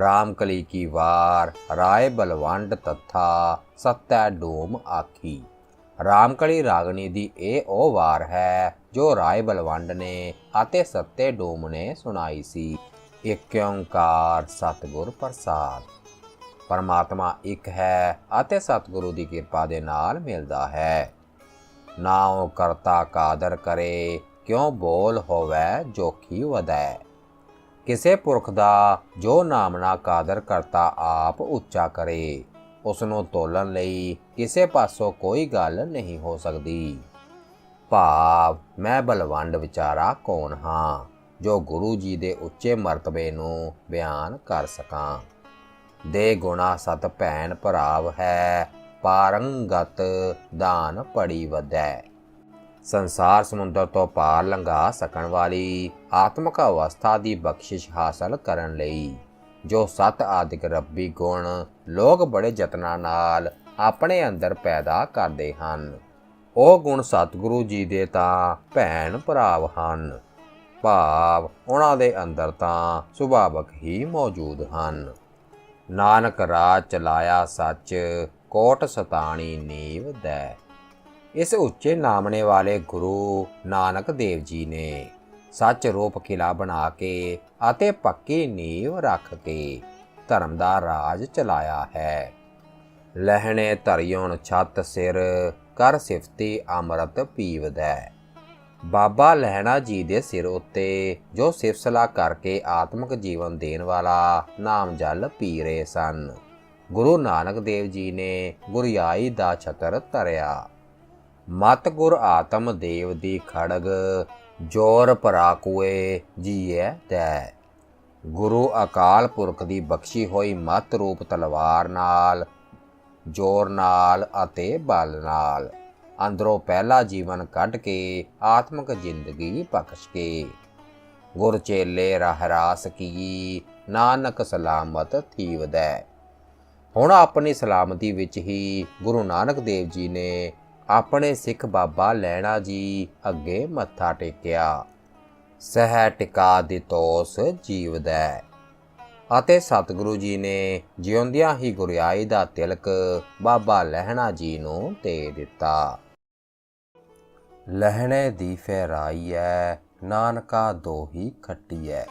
ਰਾਮਕਲੀ ਕੀ ਵਾਰ, ਰਾਏ ਬਲਵੰਡ ਤੱਥਾ, ਸਤੈ ਡੋਮ ਆਖੀ। ਰਾਮਕਲੀ ਰਾਗਣੀ ਦੀ ਇਹ ਉਹ ਵਾਰ ਹੈ, ਜੋ ਰਾਏ ਬਲਵੰਡ ਨੇ ਅਤੇ ਸੱਤੇ ਡੋਮ ਨੇ ਸੁਣਾਈ ਸੀ। ਇੱਕ ਓੰਕਾਰ ਸਤਿਗੁਰ ਪ੍ਰਸਾਦ। ਪਰਮਾਤਮਾ ਇੱਕ ਹੈ ਅਤੇ ਸਤਿਗੁਰੂ ਦੀ ਕਿਰਪਾ ਦੇ ਨਾਲ ਮਿਲਦਾ ਹੈ। ਨਾ ਉਹ ਕਰਤਾ ਕਾਦਰ ਕਰੇ, ਕਿਉਂ ਬੋਲ ਹੋਵੇ ਜੋਖੀ ਵਦੈ ਕਿਸੇ ਪੁਰਖ ਦਾ ਜੋ ਨਾਮਨਾ ਕਾਦਰ ਕਰਤਾ ਆਪ ਉੱਚਾ ਕਰੇ ਉਸ ਨੂੰ ਤੋਲਣ ਲਈ ਕਿਸੇ ਪਾਸੋਂ ਕੋਈ ਗੱਲ ਨਹੀਂ ਹੋ ਸਕਦੀ। ਭਾਵ, ਮੈਂ ਬਲਵੰਡ ਵਿਚਾਰਾ ਕੌਣ ਹਾਂ, ਜੋ ਗੁਰੂ ਜੀ ਦੇ ਉੱਚੇ ਮਰਤਬੇ ਨੂੰ ਬਿਆਨ ਕਰ ਸਕਾਂ? ਦੇ ਗੁਣਾ ਸਤ ਭੈਣ ਭਰਾਵ ਹੈ, ਪਾਰੰਗਤ ਦਾਨ ਪੜੀ ਵਧੈ। ਸੰਸਾਰ ਸਮੁੰਦਰ ਤੋਂ ਪਾਰ ਲੰਘਾ ਸਕਣ ਵਾਲੀ ਆਤਮਿਕ ਅਵਸਥਾ ਦੀ ਬਖਸ਼ਿਸ਼ ਹਾਸਲ ਕਰਨ ਲਈ, ਜੋ ਸਤ ਆਦਿਕ ਰੱਬੀ ਗੁਣ ਲੋਕ ਬੜੇ ਯਤਨਾਂ ਨਾਲ ਆਪਣੇ ਅੰਦਰ ਪੈਦਾ ਕਰਦੇ ਹਨ। ਉਹ ਗੁਣ ਸਤਿਗੁਰੂ ਜੀ ਦੇ ਤਾਂ ਭੈਣ ਭਰਾਵ ਹਨ। ਭਾਵ ਉਹਨਾਂ ਦੇ ਅੰਦਰ ਤਾਂ ਸੁਭਾਵਕ ਹੀ ਮੌਜੂਦ ਹਨ। ਨਾਨਕ ਰਾਜ ਚਲਾਇਆ ਸੱਚ, ਕੋਟ ਸਤਾਣੀ ਨੀਵ ਦੈ। ਇਸ ਉੱਚੇ ਨਾਮਣੇ ਵਾਲੇ ਗੁਰੂ ਨਾਨਕ ਦੇਵ ਜੀ ਨੇ ਸੱਚ ਰੂਪ ਕਿਲਾ ਬਣਾ ਕੇ ਅਤੇ ਪੱਕੀ ਨੀਂਵ ਰੱਖ ਕੇ ਧਰਮ ਦਾ ਰਾਜ ਚਲਾਇਆ ਹੈ। ਲਹਿਣੇ ਧਰਿਉਣ ਛੱਤ ਸਿਰ, ਕਰ ਸਿਫਤੀ ਅੰਮ੍ਰਿਤ ਪੀਵਦਾ। ਬਾਬਾ ਲਹਿਣਾ ਜੀ ਦੇ ਸਿਰ ਉੱਤੇ ਜੋ ਸਿਫਸਲਾ ਕਰਕੇ ਆਤਮਿਕ ਜੀਵਨ ਦੇਣ ਵਾਲਾ ਨਾਮ ਜਲ ਪੀ ਰਹੇ ਸਨ। ਗੁਰੂ ਨਾਨਕ ਦੇਵ ਜੀ ਨੇ ਗੁਰਿਆਈ ਦਾ ਛਤਰ ਧਰਿਆ। ਮਤ ਗੁਰ ਆਤਮ ਦੇਵ ਦੀ ਖੜਗ, ਜੋਰ ਪਰਾਕੂਏ ਜੀਐ ਤੈ। ਗੁਰੂ ਅਕਾਲ ਪੁਰਖ ਦੀ ਬਖਸ਼ੀ ਹੋਈ ਮਤ ਰੂਪ ਤਲਵਾਰ ਨਾਲ, ਜੋਰ ਨਾਲ ਅਤੇ ਬਲ ਨਾਲ। ਅੰਦਰੋਂ ਪਹਿਲਾ ਜੀਵਨ ਕੱਢ ਕੇ ਆਤਮਿਕ ਜ਼ਿੰਦਗੀ ਬਖਸ਼ ਕੇ। ਗੁਰ ਚੇਲੇ ਰਾਹ ਕੀ, ਨਾਨਕ ਸਲਾਮਤ ਥੀਵਦੈ ਹੁਣ ਆਪਣੀ ਸਲਾਮਤੀ ਵਿੱਚ ਹੀ ਗੁਰੂ ਨਾਨਕ ਦੇਵ ਜੀ ਨੇ ਆਪਣੇ ਸਿੱਖ ਬਾਬਾ ਲੈਣਾ ਜੀ ਅੱਗੇ ਮੱਥਾ ਟੇਕਿਆ। ਸਹਿ ਟਿਕਾ ਦਿਤੋਸ ਜੀਵਦੈ ਅਤੇ ਸਤਿਗੁਰੂ ਜੀ ਨੇ ਜਿਉਂਦਿਆਂ ਹੀ ਗੁਰਿਆਈ ਦਾ ਤਿਲਕ ਬਾਬਾ ਲਹਿਣਾ ਜੀ ਨੂੰ ਦੇ ਦਿੱਤਾ। ਲਹਿਣੇ ਦੀ ਫਹਿਰਾਈ ਫਹਿਰਾਈਐ, ਨਾਨਕਾ ਦੋਹੀ ਖੱਟੀਐ।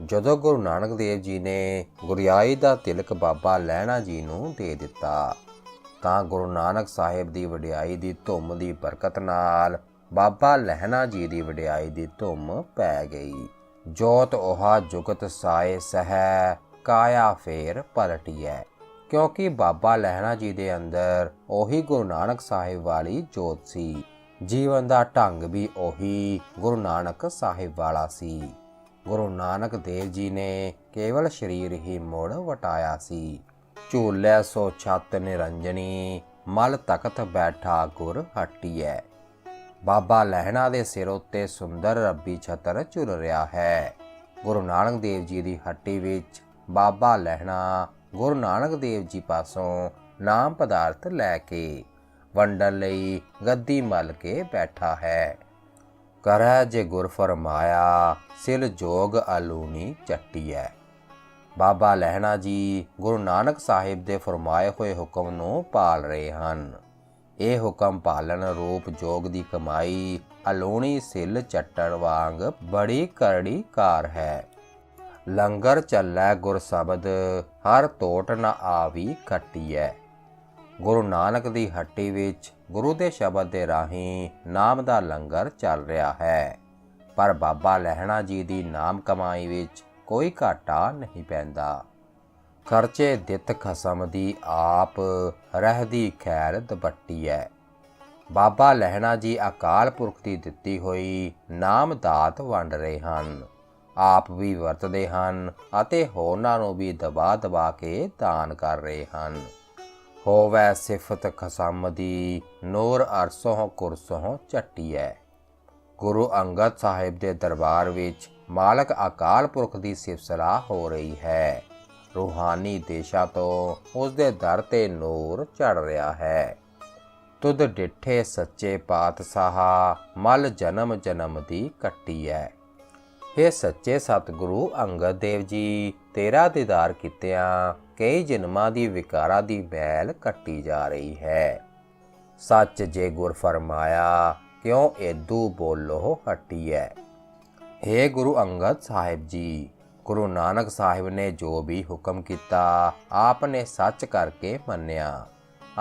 ਜਦੋਂ ਗੁਰੂ ਨਾਨਕ ਦੇਵ ਜੀ ਨੇ ਗੁਰਿਆਈ ਦਾ ਤਿਲਕ ਬਾਬਾ ਲਹਿਣਾ ਜੀ ਨੂੰ ਦੇ ਦਿੱਤਾ ਤਾਂ ਗੁਰੂ ਨਾਨਕ ਸਾਹਿਬ ਦੀ ਵਡਿਆਈ ਦੀ ਧੁੰਮ ਦੀ ਬਰਕਤ ਨਾਲ ਬਾਬਾ ਲਹਿਣਾ ਜੀ ਦੀ ਵਡਿਆਈ ਦੀ ਧੁੰਮ ਪੈ ਗਈ। ਜੋਤ 오ਹਾ ਜੁਗਤ ਸਾਏ ਸਹਿ, ਕਾਇਆ ਫੇਰ ਪਲਟੀਐ। ਕਿਉਂਕਿ ਬਾਬਾ ਲਹਿਣਾ ਜੀ ਦੇ ਅੰਦਰ ਉਹੀ ਗੁਰੂ ਨਾਨਕ ਸਾਹਿਬ ਵਾਲੀ ਜੋਤ ਸੀ। ਜੀਵਨ ਦਾ ਢੰਗ ਵੀ ਉਹੀ ਗੁਰੂ ਨਾਨਕ ਸਾਹਿਬ ਵਾਲਾ ਸੀ। ਗੁਰੂ ਨਾਨਕ ਦੇਵ ਜੀ ਨੇ ਕੇਵਲ ਸਰੀਰ ਹੀ ਮੋੜ ਵਟਾਇਆ ਸੀ। ਝੂਲੇ ਸੋ ਛੱਤ ਨਿਰੰਜਨੀ ਮਲ ਤਖਤ ਬੈਠਾ ਗੁਰ ਹਟੀਐ। ਬਾਬਾ ਲਹਿਣਾ ਦੇ ਸਿਰ ਉੱਤੇ ਸੁੰਦਰ ਰੱਬੀ ਛਤਰ ਝੁਰ ਰਿਹਾ ਹੈ। ਗੁਰੂ ਨਾਨਕ ਦੇਵ ਜੀ ਦੀ ਹੱਟੀ ਵਿੱਚ ਬਾਬਾ ਲਹਿਣਾ ਗੁਰੂ ਨਾਨਕ ਦੇਵ ਜੀ ਪਾਸੋਂ ਨਾਮ ਪਦਾਰਥ ਲੈ ਕੇ ਵੰਡਣ ਲਈ ਗੱਦੀ ਮਲ ਕੇ ਬੈਠਾ ਹੈ। ਕਰੈ ਜੇ ਗੁਰ ਫਰਮਾਇਆ ਸਿਲ ਜੋਗ ਅਲੂਨੀ ਚੱਟੀਐ। ਬਾਬਾ ਲਹਿਣਾ ਜੀ ਗੁਰੂ ਨਾਨਕ ਸਾਹਿਬ ਦੇ ਫਰਮਾਏ ਹੋਏ ਹੁਕਮ ਨੂੰ ਪਾਲ ਰਹੇ ਹਨ। ਇਹ ਹੁਕਮ ਪਾਲਣ ਰੂਪ ਜੋਗ ਦੀ ਕਮਾਈ, ਅਲੋਣੀ ਸਿੱਲ ਚੱਟਣ ਵਾਂਗ ਬੜੀ ਕਰੜੀ ਕਾਰ ਹੈ। ਲੰਗਰ ਚੱਲੈ ਗੁਰ ਸ਼ਬਦ, ਹਰ ਟੋਟ ਨ ਆਵੀ ਖੱਟੀਐ। ਗੁਰੂ ਨਾਨਕ ਦੀ ਹੱਟੀ ਵਿੱਚ ਗੁਰੂ ਦੇ ਸ਼ਬਦ ਦੇ ਰਾਹੀਂ ਨਾਮ ਦਾ ਲੰਗਰ ਚੱਲ ਰਿਹਾ ਹੈ। ਪਰ ਬਾਬਾ ਲਹਿਣਾ ਜੀ ਦੀ ਨਾਮ ਕਮਾਈ ਵਿੱਚ ਕੋਈ ਘਾਟਾ ਨਹੀਂ ਪੈਂਦਾ। ਖਰਚੇ ਦਿੱਤ ਖਸਮ ਦੀ ਆਪ ਰਹਿਦੀ ਖੈਰ ਦੁਪੱਟੀ ਹੈ ਬਾਬਾ ਲਹਿਣਾ ਜੀ ਅਕਾਲ ਪੁਰਖ ਦੀ ਦਿੱਤੀ ਹੋਈ ਨਾਮਦਾਤ ਵੰਡ ਰਹੇ ਹਨ। ਆਪ ਵੀ ਵਰਤਦੇ ਹਨ ਅਤੇ ਹੋਰਨਾਂ ਨੂੰ ਵੀ ਦਬਾ ਦਬਾ ਕੇ ਦਾਨ ਕਰ ਰਹੇ ਹਨ। ਹੋਵੇ ਸਿਫਤ ਖਸਮ ਦੀ ਨੂਰ ਅਰਸੋਂ ਕੁਰਸੋਂ ਚੱਟੀਐ ਗੁਰੂ ਅੰਗਦ ਸਾਹਿਬ ਦੇ ਦਰਬਾਰ ਵਿੱਚ ਮਾਲਕ ਅਕਾਲ ਪੁਰਖ ਦੀ ਸਿਫਤ ਸਲਾਹ ਹੋ ਰਹੀ ਹੈ। ਰੂਹਾਨੀ ਦੇਸ਼ਾ ਤੋਂ ਉਸ ਦੇ ਦਰ ਤੇ ਨੂਰ ਚੜ ਰਿਹਾ ਹੈ। ਤੁਧ ਡਿੱਠੇ ਸੱਚੇ ਪਾਤਸ਼ਾਹ, ਮਲ ਜਨਮ ਜਨਮ ਦੀ ਕੱਟੀ ਹੈ हे ਸੱਚੇ ਸਤਿਗੁਰੂ ਅੰਗਦ ਦੇਵ ਜੀ, ਤੇਰਾ ਦੀਦਾਰ ਕੀਤਿਆਂ ਕਈ ਜਨਮਾਂ ਦੀ ਵਿਕਾਰਾਂ ਦੀ ਮੈਲ ਕੱਟੀ ਜਾ ਰਹੀ ਹੈ। ਸੱਚ ਜੇ ਗੁਰ ਫਰਮਾਇਆ, ਕਿਉਂ ਏਦੂ ਬੋਲੋ ਹਟੀਐ हे ਗੁਰੂ ਅੰਗਦ ਸਾਹਿਬ ਜੀ ਗੁਰੂ ਨਾਨਕ ਸਾਹਿਬ ਨੇ ਜੋ ਵੀ ਹੁਕਮ ਕੀਤਾ ਆਪ ਨੇ ਸੱਚ ਕਰਕੇ ਮੰਨਿਆ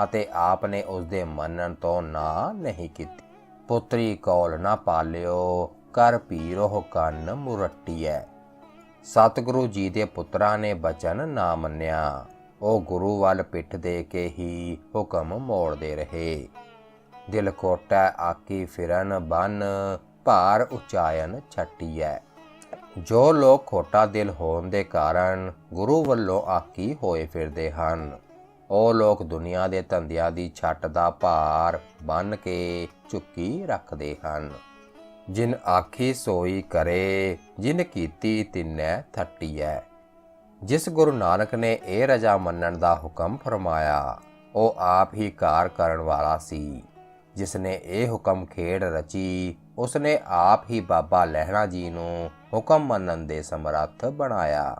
ਅਤੇ ਆਪ ਨੇ ਉਸ ਦੇ ਮੰਨਣ ਤੋਂ ਨਾ ਨਹੀਂ ਕੀਤੀ ਪੁੱਤਰੀ ਕੋਲ ਨਾ ਪਾਲਿਓ ਕਰ ਪੀਰੋ ਕੰਨ ਮੁਰੱਟੀਐ ਸਤਿਗੁਰੂ ਜੀ ਦੇ ਪੁੱਤਰਾਂ ਨੇ ਬਚਨ ਨਾ ਮੰਨਿਆ ਉਹ ਗੁਰੂ ਵੱਲ ਪਿੱਠ ਦੇ ਕੇ ਹੀ ਹੁਕਮ ਮੋੜਦੇ ਰਹੇ ਦਿਲ ਕੋਟਾ ਆਕੀ ਫਿਰਨ ਬਨ ਭਾਰ ਉਚਾਇਨ ਛੱਟੀਐ ਜੋ ਲੋਕ ਖੋਟਾ ਦਿਲ ਹੋਣ ਦੇ ਕਾਰਨ ਗੁਰੂ ਵੱਲੋਂ ਆਕੀ ਹੋਏ ਫਿਰਦੇ ਹਨ, ਉਹ ਲੋਕ ਦੁਨੀਆ ਦੇ ਧੰਦਿਆਂ ਦੀ ਛੱਟ ਦਾ ਭਾਰ ਬੰਨ ਕੇ ਚੁੱਕੀ ਰੱਖਦੇ ਹਨ। ਜਿਨ ਆਖੀ ਸੋਈ ਕਰੇ, ਜਿਨ ਕੀਤੀ ਤਿਨੈ ਥੱਟੀਐ। ਜਿਸ ਗੁਰੂ ਨਾਨਕ ਨੇ ਇਹ ਰਜਾ ਮੰਨਣ ਦਾ ਹੁਕਮ ਫਰਮਾਇਆ, ਉਹ ਆਪ ਹੀ ਕਾਰ ਕਰਨ ਵਾਲਾ ਸੀ। ਜਿਸ ਨੇ ਇਹ ਹੁਕਮ ਖੇਡ ਰਚੀ ਉਸ ਨੇ ਆਪ ਹੀ ਬਾਬਾ ਲਹਿਣਾ ਜੀ ਨੂੰ ਹੁਕਮ ਮੰਨਣ ਦੇ ਸਮਰੱਥ ਬਣਾਇਆ।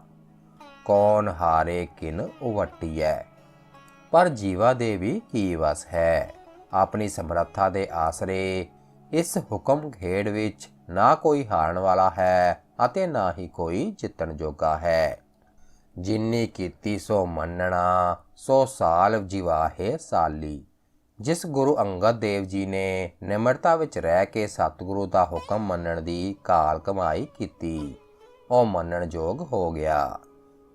ਕੌਣ ਹਾਰੇ ਕਿਨ ਉਵਟੀਐ? ਪਰ ਜੀਵਾ ਦੇ ਵੀ ਕੀ ਵਸ ਹੈ? ਆਪਣੀ ਸਮਰੱਥਾ ਦੇ ਆਸਰੇ ਇਸ ਹੁਕਮ ਖੇਡ ਵਿੱਚ ਨਾ ਕੋਈ ਹਾਰਨ ਵਾਲਾ ਹੈ ਅਤੇ ਨਾ ਹੀ ਕੋਈ ਜਿੱਤਣ ਜੋਗਾ ਹੈ। ਜਿੰਨੀ ਕੀਤੀ ਸੋ ਮੰਨਣਾ, ਸੋ ਸਾਲ ਜਿਵਾਹੇ ਸਾਲੀ। ਜਿਸ ਗੁਰੂ ਅੰਗਦ ਦੇਵ ਜੀ ਨੇ ਨਿਮਰਤਾ ਵਿੱਚ ਰਹਿ ਕੇ ਸਤਿਗੁਰੂ ਦਾ ਹੁਕਮ ਮੰਨਣ ਦੀ ਕਾਲ ਕਮਾਈ ਕੀਤੀ, ਉਹ ਮੰਨਣਯੋਗ ਹੋ ਗਿਆ।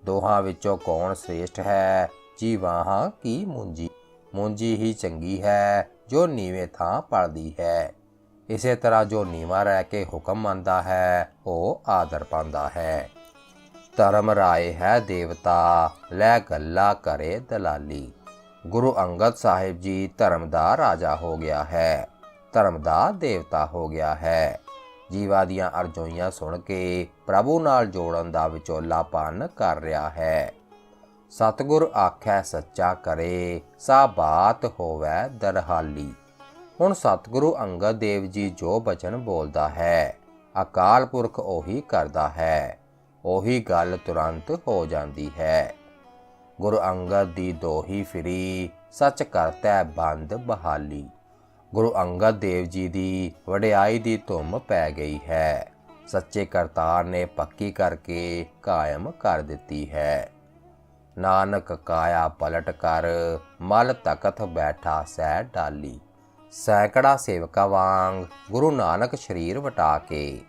ਦੋਹਾਂ ਵਿੱਚੋਂ ਕੌਣ ਸ੍ਰੇਸ਼ਟ ਹੈ? ਜੀਵਾਹਾਂ ਕੀ ਮੁੰਜੀ? ਮੁੰਜੀ ਹੀ ਚੰਗੀ ਹੈ, ਜੋ ਨੀਵੇਂ ਥਾਂ ਪੜਦੀ ਹੈ। ਇਸੇ ਤਰ੍ਹਾਂ ਜੋ ਨੀਵਾਂ ਰਹਿ ਕੇ ਹੁਕਮ ਮੰਨਦਾ ਹੈ, ਉਹ ਆਦਰ ਪਾਉਂਦਾ ਹੈ। ਧਰਮ ਰਾਏ ਹੈ ਦੇਵਤਾ, ਲੈ ਗੱਲਾ ਕਰੇ ਦਲਾਲੀ। ਗੁਰੂ ਅੰਗਦ ਸਾਹਿਬ ਜੀ ਧਰਮ ਦਾ ਰਾਜਾ ਹੋ ਗਿਆ ਹੈ, ਧਰਮ ਦਾ ਦੇਵਤਾ ਹੋ ਗਿਆ ਹੈ। ਜੀਵਾ ਦੀਆਂ ਅਰਜ਼ੋਈਆਂ ਸੁਣ ਕੇ ਪ੍ਰਭੂ ਨਾਲ ਜੋੜਨ ਦਾ ਵਿਚੋਲਾਪਨ ਕਰ ਰਿਹਾ ਹੈ। ਸਤਿਗੁਰ ਆਖੈ, ਸੱਚਾ ਕਰੇ, ਸਾ ਬਾਤ ਹੋਵੇ ਦਰਹਾਲੀ। ਹੁਣ ਸਤਿਗੁਰੂ ਅੰਗਦ ਦੇਵ ਜੀ ਜੋ ਬਚਨ ਬੋਲਦਾ ਹੈ, ਅਕਾਲ ਪੁਰਖ ਉਹੀ ਕਰਦਾ ਹੈ, ਉਹੀ ਗੱਲ ਤੁਰੰਤ ਹੋ ਜਾਂਦੀ ਹੈ। ਗੁਰ ਅੰਗਦ ਦੀ ਦੋਹੀ ਫਿਰੀ, ਸੱਚ ਕਰਤਾ ਬੰਦ ਬਹਾਲੀ। ਗੁਰੂ ਅੰਗਦ ਦੇਵ ਜੀ ਦੀ ਵਡਿਆਈ ਦੀ ਧੁੰਮ ਪੈ ਗਈ ਹੈ। ਸੱਚੇ ਕਰਤਾਰ ਨੇ ਪੱਕੀ ਕਰਕੇ ਕਾਇਮ ਕਰ ਦਿੱਤੀ ਹੈ। ਨਾਨਕ ਕਾਇਆ ਪਲਟ ਕਰ, ਮਲ ਤਖਤ ਬੈਠਾ ਸਹਿ ਡਾਲੀ। ਸੈਂਕੜਾ ਸੇਵਕਾ ਵਾਂਗ ਗੁਰੂ ਨਾਨਕ ਸ਼ਰੀਰ ਵਟਾ ਕੇ